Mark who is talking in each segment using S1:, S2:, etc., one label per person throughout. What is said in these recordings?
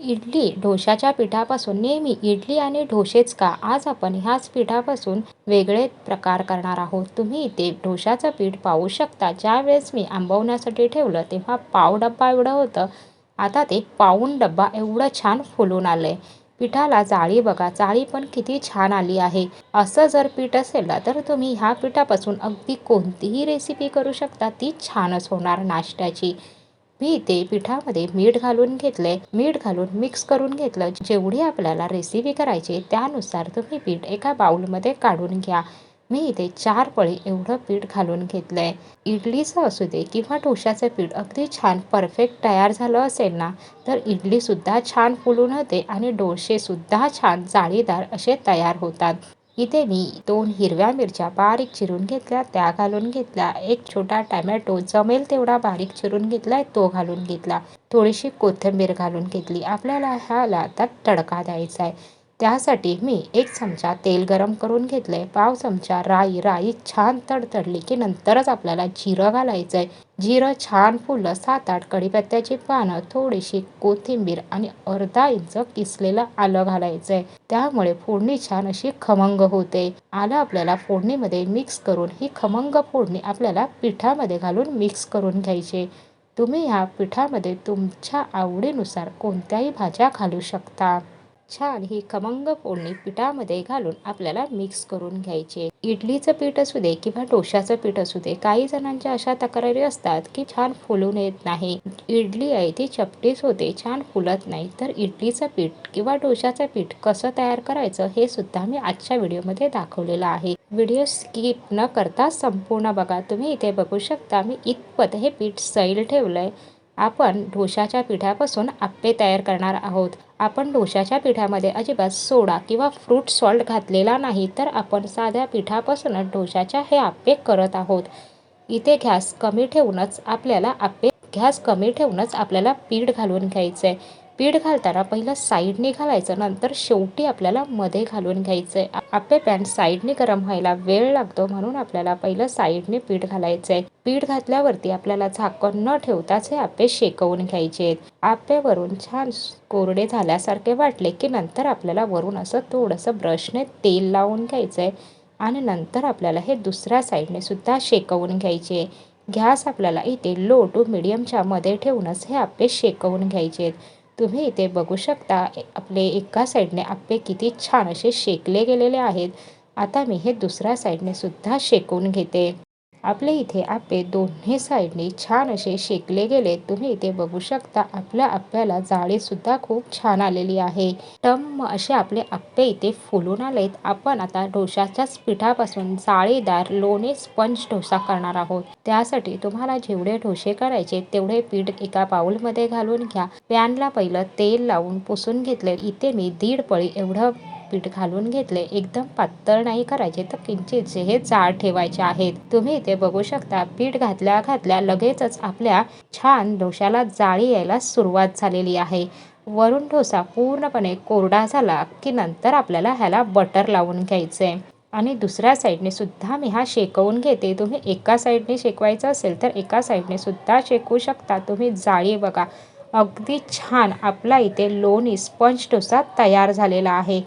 S1: इडली डोशाच्या पिठापासून नेहमी इडली आणि ढोसेच का? आज आपण ह्याच पिठापासून वेगळे प्रकार करणार आहोत. तुम्ही इथे डोशाचं पीठ पाहू शकता. ज्यावेळेस मी आंबवण्यासाठी ठेवलं तेव्हा पाव डब्बा एवढं होतं. आता ते पाऊन डब्बा एवढं छान फुलून आलं आहे पिठाला जाळी बघा. जाळी पण किती छान आली आहे. असं जर पीठ असेल ना तर तुम्ही ह्या पिठापासून अगदी कोणतीही रेसिपी करू शकता. ती छानच होणार नाश्त्याची. मी इथे पिठामध्ये मीठ घालून घेतलंय मीठ घालून मिक्स करून घेतलं. जेवढी आपल्याला रेसिपी करायची त्यानुसार तुम्ही पीठ एका बाउलमध्ये काढून घ्या. मी इथे चार पळी एवढं पीठ घालून घेतलंय. इडलीचं असू दे किंवा डोशाचं पीठ अगदी छान परफेक्ट तयार झालं असेल ना तर इडलीसुद्धा छान फुलून होते आणि डोसेसुद्धा छान जाळीदार असे तयार होतात. इथे मी दोन हिरव्या मिरच्या बारीक चिरून घेतल्या त्या घालून घेतल्या. एक छोटा टॅमॅटो जमेल तेवढा बारीक चिरून घेतलाय तो घालून घेतला. थोडीशी कोथिंबीर घालून घेतली. आपल्याला ह्याला आता तडका द्यायचा आहे त्यासाठी मी एक चमचा तेल गरम करून घेतलं. आहे पाव चमचा राई. राई छान तडतडली की नंतरच आपल्याला जिरं घालायचं आहे जिरं छान फुललं. सात आठ कढीपत्त्याची पानं थोडीशी कोथिंबीर आणि अर्धा इंच किसलेलं आलं घालायचं आहे त्यामुळे फोडणी छान अशी खमंग होते. आलं आपल्याला फोडणीमध्ये मिक्स करून ही खमंग फोडणी आपल्याला पिठामध्ये घालून मिक्स करून घ्यायची. तुम्ही ह्या पिठामध्ये तुमच्या आवडीनुसार कोणत्याही भाज्या घालू शकता. छान ही खमंग फोडणी पिठामध्ये घालून आपल्याला मिक्स करून घ्यायचे. इडलीचं पीठ असू दे किंवा डोशाचं पीठ असू दे काही जणांच्या अशा तक्रारी असतात की छान फुलून येत नाही. इडली आहे ती चपटीच होते छान फुलत नाही. तर इडलीचं पीठ किंवा डोशाचं पीठ कसं तयार करायचं हे सुद्धा मी आजच्या व्हिडिओमध्ये दाखवलेलं आहे. व्हिडिओ स्किप न करता संपूर्ण बघा. तुम्ही इथे बघू शकता मी इतपत हे पीठ सैल ठेवलंय. आपण डोशाच्या पिठापासून आप्पे तयार करणार आहोत. आपण डोशाच्या पिठामध्ये अजिबात सोडा किंवा फ्रूट सॉल्ट घातलेला नाही तर आपण साध्या पिठापासूनच डोशाच्या हे आप्पे करत आहोत. इथे गॅस कमी ठेवूनच आपल्याला आप्पे गॅस कमी ठेवूनच आपल्याला पीठ घालून घ्यायचं आहे पीठ घालताना पहिलं साईडने घालायचं नंतर शेवटी आपल्याला मध्ये घालून घ्यायचं आहे आपले पॅन साईडने गरम व्हायला वेळ लागतो म्हणून आपल्याला पहिलं साईडने पीठ घालायचं आहे पीठ घातल्यावरती आपल्याला झाकण न ठेवताच हे आप्पे शेकवून घ्यायचे आहेत. आप्पे छान कोरडे झाल्यासारखे वाटले की नंतर आपल्याला वरून असं थोडंसं ब्रशने तेल लावून घ्यायचं आहे आणि नंतर आपल्याला हे दुसऱ्या साईडने सुद्धा शेकवून घ्यायचे गॅस आपल्याला इथे लो टू मिडियमच्या मध्ये ठेवूनच हे आप्पे शेकवून घ्यायचे आहेत. तुम्ही इथे बघू शकता आपले एका साईडने आप्पे किती छान असे शेकले गेलेले आहेत. आता मी हे दुसऱ्या साईडने सुद्धा शेकून घेते. आपले इथे आप्पे दोन्ही साईडने छान असे शेकले गेले. तुम्ही इथे बघू शकता आपल्या आप्याला जाळी सुद्धा खूप छान आलेली आहे. टम असे आपले आप्पे इथे फुलून आलेत. आपण आता डोशाच्याच पिठापासून जाळीदार लोणे स्पंज डोसा करणार आहोत. त्यासाठी तुम्हाला जेवढे डोसे करायचे तेवढे पीठ एका बाउलमध्ये घालून घ्या. पॅनला पहिलं तेल लावून पुसून घेतले. इथे मी दीड पळी एवढं पीठ घालून घेतले. एकदम पातळ नाही करायचे तर किंचित हे जाड ठेवायचे आहेत. तुम्ही इथे बघू शकता पीठ घातल्या घातल्या लगेचच आपल्या छान डोशाला जाळी यायला सुरुवात झालेली आहे. वरून डोसा पूर्णपणे कोरडा झाला की नंतर आपल्याला ह्याला बटर लावून घ्यायचंय आणि दुसऱ्या साईडने सुद्धा मी हा शेकवून घेते. तुम्ही एका साईडने शेकवायचं असेल तर एका साईडने सुद्धा शेकू शकता. तुम्ही जाळी बघा. अगदी छान आपला इथे लोणी स्पंज डोसा तयार झालेला आहे.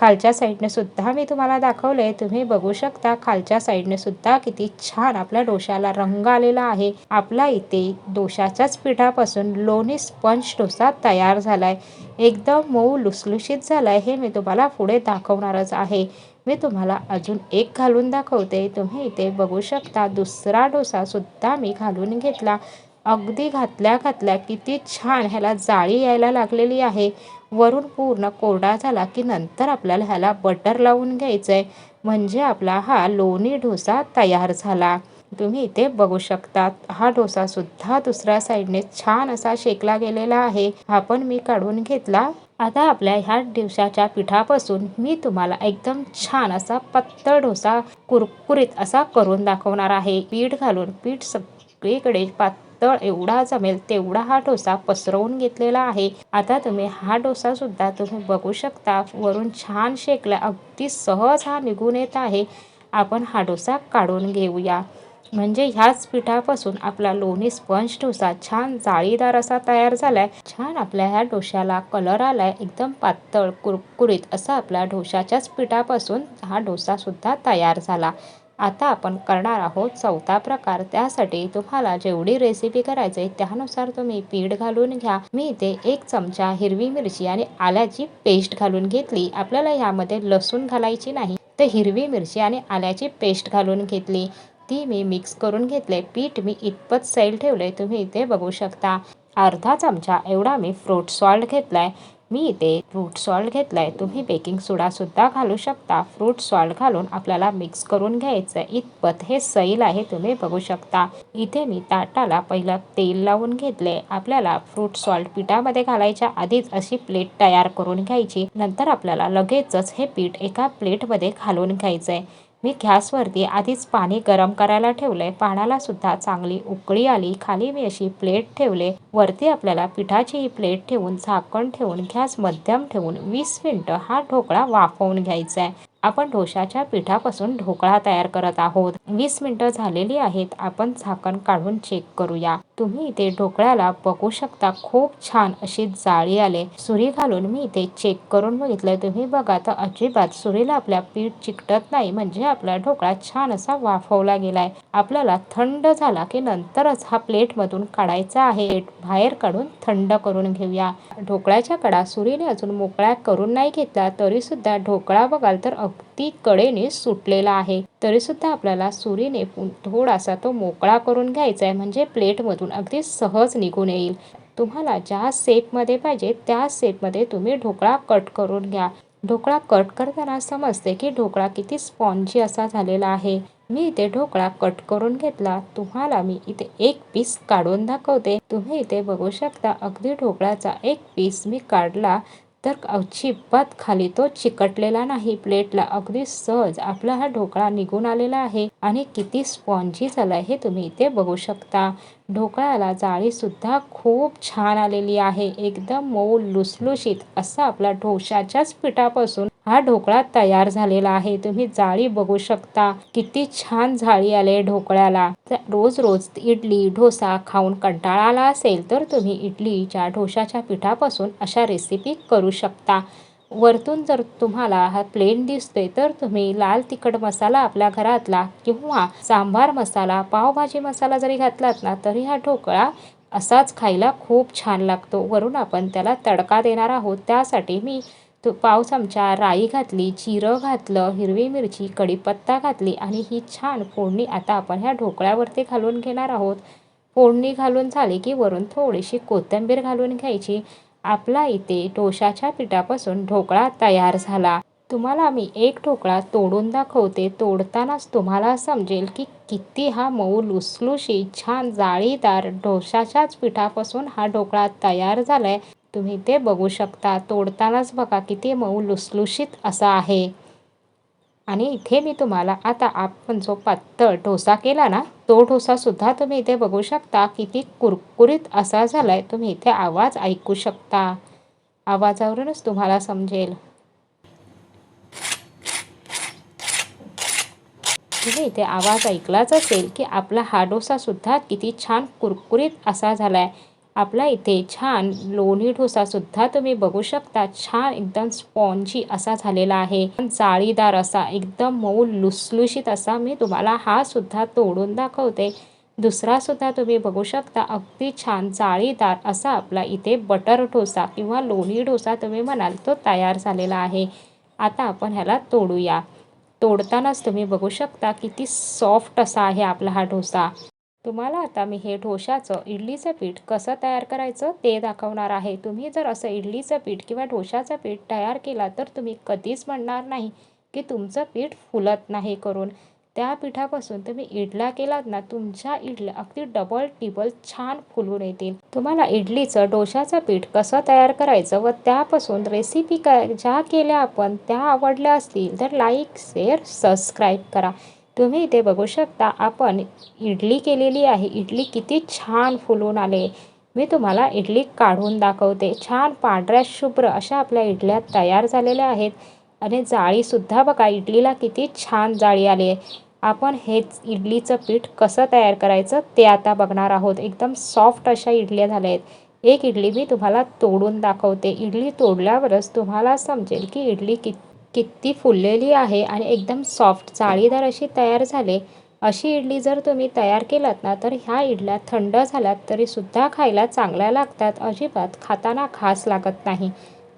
S1: खालच्या साईडने सुद्धा मी तुम्हाला दाखवले. तुम्ही बघू शकता खालच्या साईडने सुद्धा किती छान आपल्या डोशाला रंग आलेला आहे. आपला इथे डोशाच्याच पिठापासून लोणी स्पंज डोसा तयार झालाय. एकदम मऊ लुसलुशीत झालाय हे मी तुम्हाला पुढे दाखवणारच आहे. मी तुम्हाला अजून एक घालून दाखवते. तुम्ही इथे बघू शकता दुसरा डोसा सुद्धा मी घालून घेतला. अगदी घातल्या घातल्या किती छान ह्याला जाळी यायला लागलेली आहे. वरून पूर्ण कोरडा झाला की नंतर आपल्याला ह्याला बटर लावून घ्यायचं आहे म्हणजे आपला हा लोणी डोसा तयार झाला. तुम्ही इथे बघू शकता हा डोसा सुद्धा दुसऱ्या साईडने छान असा शेकला गेलेला आहे. हा पण मी काढून घेतला. आता आपल्या ह्या दिवसाच्या पिठापासून मी तुम्हाला एकदम छान असा पत्तळ डोसा कुरकुरीत असा करून दाखवणार आहे. पीठ घालून पीठ सगळीकडे पात पातळ तळ एवढा जमेल तेवढा हा डोसा पसरवून घेतलेला आहे. आता तुम्ही हा डोसा सुद्धा तुम्ही बघू शकता. वरून छान शेकला अगदी सहज हा निघून येत आहे. आपण हा डोसा काढून घेऊया. म्हणजे ह्याच पिठापासून आपला लोणी स्पंज डोसा छान जाळीदार असा तयार झालाय. छान आपल्या ह्या डोश्याला कलर आलाय. एकदम पातळ कुरकुरीत असा आपल्या डोशाच्याच पिठापासून हा डोसा सुद्धा तयार झाला. आता आपण करणार आहोत चौथा प्रकार. त्यासाठी तुम्हाला जेवढी रेसिपी करायची त्यानुसार तुम्ही पीठ घालून घ्या. मी इथे एक चमचा हिरवी मिरची आणि आल्याची पेस्ट घालून घेतली. आपल्याला ह्यामध्ये लसूण घालायची नाही तर हिरवी मिरची आणि आल्याची पेस्ट घालून घेतली. ती मी मिक्स करून घेतले. पीठ मी इतपत सैल ठेवले तुम्ही इथे बघू शकता. अर्धा चमचा एवढा मी फ्रूट सॉल्ट घेतलाय. मी इथे फ्रूट सॉल्ट घेतलाय. तुम्ही बेकिंग सोडासुद्धा घालू शकता. फ्रूट सॉल्ट घालून आपल्याला मिक्स करून घ्यायचं इतपत हे सैल आहे तुम्ही बघू शकता. इथे मी ताटाला पहिलं तेल लावून घेतले आपल्याला फ्रूट सॉल्ट पिठामध्ये घालायच्या आधीच अशी प्लेट तयार करून घ्यायची. नंतर आपल्याला लगेचच हे पीठ एका प्लेटमध्ये घालून घ्यायचं आहे मी गॅसवरती आधीच पाणी गरम करायला ठेवलंय. पाण्याला सुद्धा चांगली उकळी आली. खाली मी अशी प्लेट ठेवले. वरती आपल्याला पिठाची ही प्लेट ठेवून झाकण ठेवून गॅस मध्यम ठेवून वीस मिनिटं हा ढोकळा वाफवून घ्यायचा आहे. आपण ढोशाच्या पिठापासून ढोकळा तयार करत आहोत. वीस मिनिटं झालेली आहेत. आपण झाकण काढून चेक करूया. तुम्ही इथे ढोकळ्याला बघू शकता. खूप छान अशी जाळी आले. सुरी घालून मी इथे चेक करून बघितलंय. तुम्ही बघा तर अजिबात सुरीला आपल्या पीठ चिकटत नाही. म्हणजे आपला ढोकळा छान असा वाफवला गेलाय. आपल्याला थंड झाला की नंतरच हा प्लेट मधून काढायचा आहे. बाहेर काढून थंड करून घेऊया. ढोकळ्याच्या कडा सुरीने अजून मोकळ्या करून नाही घेतला. तरी सुद्धा ढोकळा बघाल तर अगदी कडेने सुटलेला आहे. तरी सुद्धा आपल्याला सुरीने थोडासा तो मोकळा करून घ्यायचा आहे म्हणजे प्लेटमधून अगदी सहज निघून येईल. तुम्हाला ज्या सेपमध्ये पाहिजे त्या सेपमध्ये तुम्ही ढोकळा कट करून घ्या. ढोकळा कट करताना समजते की ढोकळा किती स्पॉन्जी असा झालेला आहे. मी इथे ढोकळा कट करून घेतला. तुम्हाला मी इथे एक पीस काढून दाखवते. तुम्ही इथे बघू शकता अगदी ढोकळ्याचा एक पीस मी काढला. तर अजिबात खाली तो चिकटलेला नाही. प्लेटला अगदी सहज आपला हा ढोकळा निघून आलेला आहे. आणि किती स्पॉन्जी झालाय हे तुम्ही इथे बघू शकता. ढोकळ्याला जाळी सुद्धा खूप छान आलेली आहे. एकदम मऊ लुसलुशीत असा आपला ढोशाच्याच पिठापासून हा ढोकळा तयार झालेला आहे. तुम्ही जाळी बघू शकता किती छान जाळी आले ढोकळ्याला. रोज रोज इडली डोसा खाऊन कंटाळा आला असेल तर तुम्ही इडलीच्या ढोशाच्या पिठापासून अशा रेसिपी करू शकता. वरतून जर तुम्हाला हा प्लेन दिसतोय तर तुम्ही लाल तिखट मसाला आपल्या घरातला किंवा सांबार मसाला पावभाजी मसाला जरी घातलात ना तरी हा ढोकळा असाच खायला खूप छान लागतो. वरून आपण त्याला तडका देणार आहोत. त्यासाठी मी तो पाव चमचा राई घातली जिरं घातलं हिरवी मिरची कढीपत्ता घातली आणि ही छान फोडणी आता आपण ह्या ढोकळ्यावरती घालून घेणार आहोत. फोडणी घालून झाली की वरून थोडीशी कोथिंबीर घालून घ्यायची. आपला इथे डोशाच्या पिठापासून ढोकळा तयार झाला. तुम्हाला मी एक ढोकळा तोडून दाखवते. तोडतानाच तुम्हाला समजेल की किती हा मऊ लुसलुशी छान जाळीदार डोशाच्याच पिठापासून हा ढोकळा तयार झालाय. तुम्ही ते बघू शकता. तोडतानाच बघा किती मऊ लुसलुशीत असा आहे. आणि इथे मी तुम्हाला आता आपण जो पातळ ढोसा केला ना तो डोसासुद्धा तुम्ही इथे बघू शकता. किती कुरकुरीत असा झाला आहे तुम्ही इथे आवाज ऐकू शकता. आवाजावरूनच तुम्हाला समजेल. तुम्ही इथे आवाज ऐकलाच असेल की आपला हा डोसा सुद्धा किती छान कुरकुरीत असा झाला आहे आपला इथे छान लोणी ठोसासुद्धा तुम्ही बघू शकता. छान एकदम स्पॉन्जी असा झालेला आहे. जाळीदार असा एकदम मऊ लुसलुशीत असा मी तुम्हाला हा सुद्धा तोडून दाखवते. दुसरा सुद्धा तुम्ही बघू शकता अगदी छान जाळीदार असा आपला इथे बटर डोसा किंवा लोणी डोसा तुम्ही म्हणाल तो तयार झालेला आहे. आता आपण ह्याला तोडूया. तोडतानाच तुम्ही बघू शकता किती सॉफ्ट असा आहे आपला हा डोसा तुम्हाला आता मी हे ढोशाचं इडलीचं पीठ कसं तयार करायचं ते दाखवणार आहे. तुम्ही जर असं इडलीचं पीठ किंवा ढोशाचं पीठ तयार केला तर तुम्ही कधीच म्हणणार नाही की तुमचं पीठ फुलत नाही करून. त्या पिठापासून तुम्ही इडला केलात ना तुमच्या इडल्या अगदी डबल टिबल छान फुलून येतील. तुम्हाला इडलीचं डोशाचं पीठ कसं तयार करायचं व त्यापासून रेसिपी काय ज्या केल्या आपण त्या आवडल्या असतील तर लाईक शेअर सबस्क्राईब करा. तुम्ही इथे बघू शकता आपण इडली केलेली आहे. इडली किती छान फुलून आले. मी तुम्हाला इडली काढून दाखवते. छान पांढऱ्या शुभ्र अशा आपल्या इडल्या तयार झालेल्या आहेत. आणि जाळीसुद्धा बघा इडलीला किती छान जाळी आली आहे. आपण हेच इडलीचं पीठ कसं तयार करायचं ते आता बघणार आहोत. एकदम सॉफ्ट अशा इडल्या झाल्या आहेत. एक इडली मी तुम्हाला तोडून दाखवते. इडली तोडल्यावरच तुम्हाला समजेल की इडली कि किती फुललेली आहे आणि एकदम सॉफ्ट जाळीदार अशी तयार झाले. अशी इडली जर तुम्ही तयार केलात ना तर ह्या इडल्या थंड झाल्यात तरीसुद्धा खायला चांगल्या लागतात. अजिबात खाताना खास लागत नाही.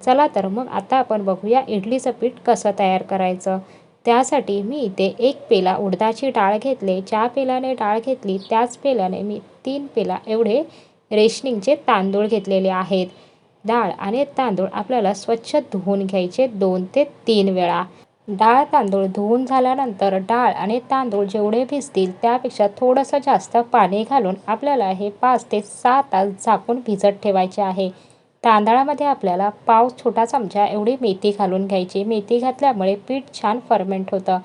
S1: चला तर मग आता आपण बघूया इडलीचं पीठ कसं तयार करायचं. त्यासाठी मी इथे एक पेला उडदाची डाळ घेतले. ज्या पेल्याने डाळ घेतली त्याच पेल्याने मी तीन पेला एवढे रेशनिंगचे तांदूळ घेतलेले आहेत. डाळ आणि तांदूळ आपल्याला स्वच्छ धुवून घ्यायचे दोन ते तीन वेळा. डाळ तांदूळ धुवून झाल्यानंतर डाळ आणि तांदूळ जेवढे भिजतील त्यापेक्षा थोडंसं जास्त पाणी घालून आपल्याला हे पाच ते सहा तास झाकून भिजत ठेवायचे आहे. तांदळामध्ये आपल्याला पाव छोटा चमचा एवढी मेथी घालून घ्यायची. मेथी घातल्यामुळे पीठ छान फर्मेंट होतं.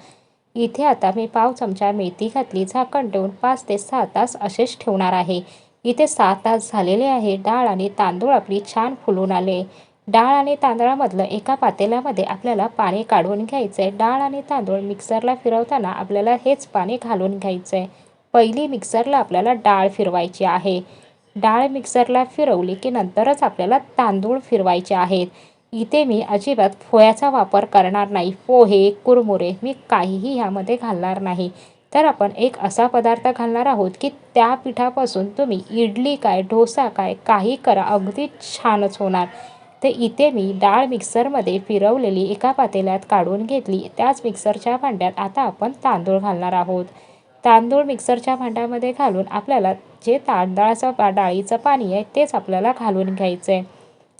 S1: इथे आता मी पाव चमचा मेथी घातली झाकण ठेवून पाच ते सहा तास असेच ठेवणार आहे. इथे सहा तास झालेले आहे. डाळ आणि तांदूळ आपली छान फुलून आले. डाळ आणि तांदळामधलं एका पातेल्यामध्ये आपल्याला पाणी काढून घ्यायचं आहे डाळ आणि तांदूळ मिक्सरला फिरवताना आपल्याला हेच पाणी घालून घ्यायचं आहे पहिली मिक्सरला आपल्याला डाळ फिरवायची आहे. डाळ मिक्सरला फिरवली की नंतरच आपल्याला तांदूळ फिरवायचे आहेत. इथे मी अजिबात फोयाचा वापर करणार नाही. पोहे कुरमुरे मी काहीही ह्यामध्ये घालणार नाही. तर आपण एक असा पदार्थ घालणार आहोत की त्या पिठापासून तुम्ही इडली काय डोसा काय काही करा अगदी छानच होणार. तर इथे मी डाळ मिक्सरमध्ये फिरवलेली एका पातेल्यात काढून घेतली. त्याच मिक्सरच्या भांड्यात आता आपण तांदूळ घालणार आहोत. तांदूळ मिक्सरच्या भांड्यामध्ये घालून आपल्याला जे तांदळाचं डाळीचं पाणी आहे तेच आपल्याला घालून घ्यायचं आहे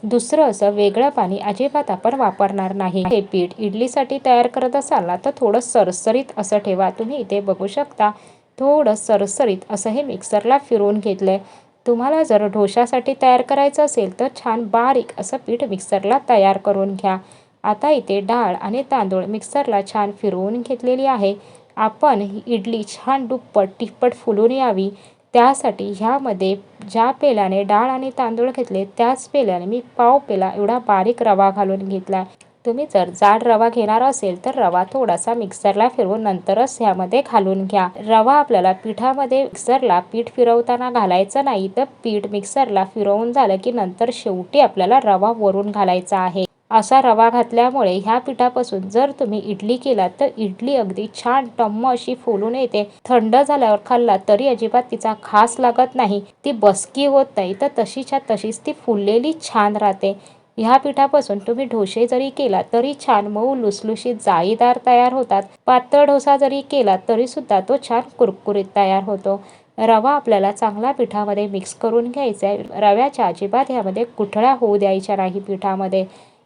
S1: दुसरं असं वेगळं पाणी अजिबात आपण वापरणार नाही. हे पीठ इडलीसाठी तयार करत असाल तर थोडं सरसरीत असं ठेवा. तुम्ही इथे बघू शकता थोडं सरसरीत असं हे मिक्सरला फिरवून घेतलं आहे तुम्हाला जर ढोशासाठी तयार करायचं असेल तर छान बारीक असं पीठ मिक्सरला तयार करून घ्या. आता इथे डाळ आणि तांदूळ मिक्सरला छान फिरवून घेतलेली आहे. आपण इडली छान दुप्पट तिप्पट फुलून यावी. त्यासाठी ह्यामध्ये ज्या पेल्याने डाळ आणि तांदूळ घेतले त्याच पेल्याने मी पाव पेला एवढा बारीक रवा घालून घेतला. तुम्ही जर जाड रवा घेणार असेल तर रवा थोडासा मिक्सरला फिरवून नंतरच ह्यामध्ये घालून घ्या. रवा आपल्याला पिठामध्ये मिक्सरला पीठ फिरवताना घालायचं नाही तर पीठ मिक्सरला फिरवून झालं की नंतर शेवटी आपल्याला रवा वरून घालायचा आहे. असा रवा घातल्यामुळे ह्या पिठापासून जर तुम्ही इडली केलात तर इडली अगदी छान टम्म अशी फुलून येते. थंड झाल्यावर खाल्ला तरी अजिबात तिचा खास लागत नाही. ती बसकी होत नाही तर तशीच्या तशीच ती फुललेली छान राहते. ह्या पिठापासून तुम्ही ढोसे जरी केला तरी छान मऊ लुसलुशीत जाळीदार तयार होतात. पातळ डोसा जरी केला तरी सुद्धा तो छान कुरकुरीत तयार होतो. रवा आपल्याला चांगला पिठामध्ये मिक्स करून घ्यायचा आहे. रव्याच्या अजिबात ह्यामध्ये कुठळ्या होऊ द्यायच्या नाही पिठामध्ये.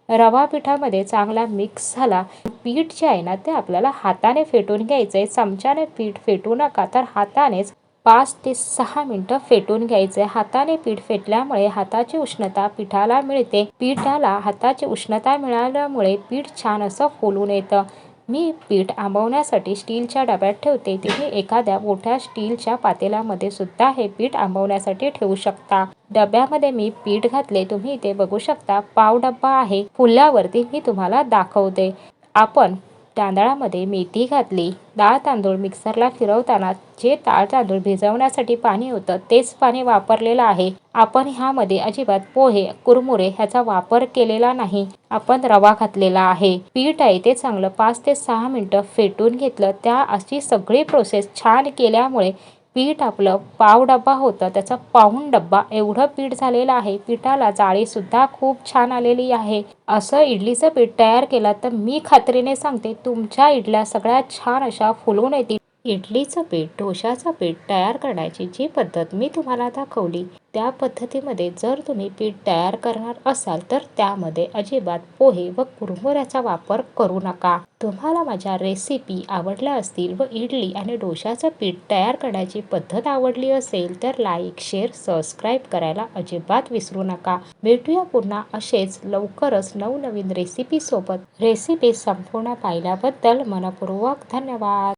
S1: रवा पिठामध्ये चांगला मिक्स झाला पीठ जे आहे ना ते आपल्याला हाताने फेटून घ्यायचं आहे चमच्याने पीठ फेटू नका तर हातानेच पाच ते सहा मिनटं फेटून घ्यायचे हाताने पीठ फेटल्यामुळे हाताची उष्णता पिठाला मिळते. पिठाला हाताची उष्णता मिळाल्यामुळे पीठ छान असं फुलून येतं. मी पीठ आंबवण्यासाठी स्टीलच्या डब्यात ठेवते. तुम्ही एखाद्या मोठ्या स्टीलच्या पातेल्यामध्ये सुद्धा हे पीठ आंबवण्यासाठी ठेवू शकता. डब्यामध्ये मी पीठ घातले. तुम्ही इथे बघू शकता पाव डब्बा आहे. फुल्यावरती मी तुम्हाला दाखवते. आपण तांदळामध्ये मेथी घातली. डाळ तांदूळ मिक्सरला फिरवताना जे डाळ तांदूळ भिजवण्यासाठी पाणी होतं तेच पाणी वापरलेलं आहे. आपण ह्यामध्ये अजिबात पोहे कुरमुरे ह्याचा वापर केलेला नाही. आपण रवा घातलेला आहे. पीठ आहे ते चांगलं पाच ते सहा मिनटं फेटून घेतलं. त्या अशी सगळी प्रोसेस छान केल्यामुळे पीठ आपलं पाव डब्बा होतं त्याचा पाहून डब्बा. एवढं पीठ झालेलं आहे पिठाला जाळीसुद्धा खूप छान आलेली आहे. असं इडलीचं पीठ तयार केलं तर मी खात्रीने सांगते तुमच्या इडल्या सगळ्या छान अशा फुलून येतील. इडलीचं पीठ डोशाचं पीठ तयार करण्याची जी पद्धत मी तुम्हाला दाखवली त्या पद्धतीमध्ये जर तुम्ही पीठ तयार करणार असाल तर त्यामध्ये अजिबात पोहे व कुरमुऱ्याचा वापर करू नका. तुम्हाला माझ्या रेसिपी आवडल्या असतील व इडली आणि डोशाचं पीठ तयार करण्याची पद्धत आवडली असेल तर लाईक शेअर सबस्क्राईब करायला अजिबात विसरू नका. भेटूया पुन्हा असेच लवकरच नवनवीन रेसिपीसोबत रेसिपी संपूर्ण पाहिल्याबद्दल मनपूर्वक धन्यवाद.